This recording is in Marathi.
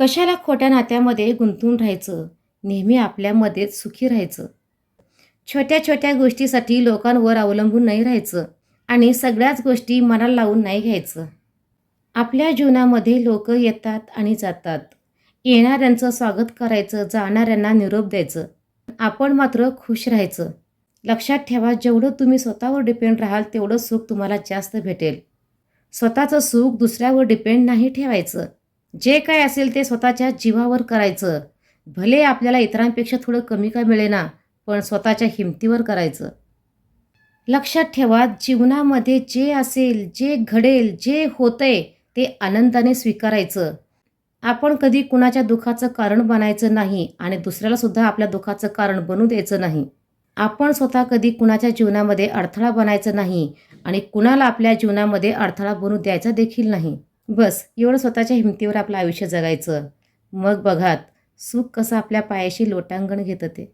कशाला खोट्या नात्यामध्ये गुंतून राहायचं? नेहमी आपल्यामध्येच सुखी राहायचं. छोट्या छोट्या गोष्टीसाठी लोकांवर अवलंबून नाही राहायचं आणि सगळ्याच गोष्टी मनाला लावून नाही घ्यायचं. आपल्या जीवनामध्ये लोक येतात आणि जातात. येणाऱ्यांचं स्वागत करायचं जाणाऱ्यांना निरोप द्यायचं. आपण मात्र खुश राहायचं. लक्षात ठेवा जेवढं तुम्ही स्वतःवर डिपेंड राहाल तेवढं सुख तुम्हाला जास्त भेटेल. स्वतःचं सुख दुसऱ्यावर डिपेंड नाही ठेवायचं. जे काय असेल ते स्वतःच्या जीवावर करायचं. भले आपल्याला इतरांपेक्षा थोडं कमी का मिळेना पण स्वतःच्या हिमतीवर करायचं. लक्षात ठेवा जीवनामध्ये जे असेल जे घडेल जे होतंय ते आनंदाने स्वीकारायचं. आपण कधी कुणाच्या दुःखाचं कारण बनायचं नाही आणि दुसऱ्याला सुद्धा आपल्या दुःखाचं कारण बनू द्यायचं नाही. आपण स्वतः कधी कुणाच्या जीवनामध्ये अडथळा बनायचं नाही आणि कुणाला आपल्या जीवनामध्ये अडथळा बनू द्यायचा देखील नाही. बस एवढं स्वतःच्या हिमतीवर आपलं आयुष्य जगायचं. मग बघात सुख कसं आपल्या पायाशी लोटांगण घेतं ते.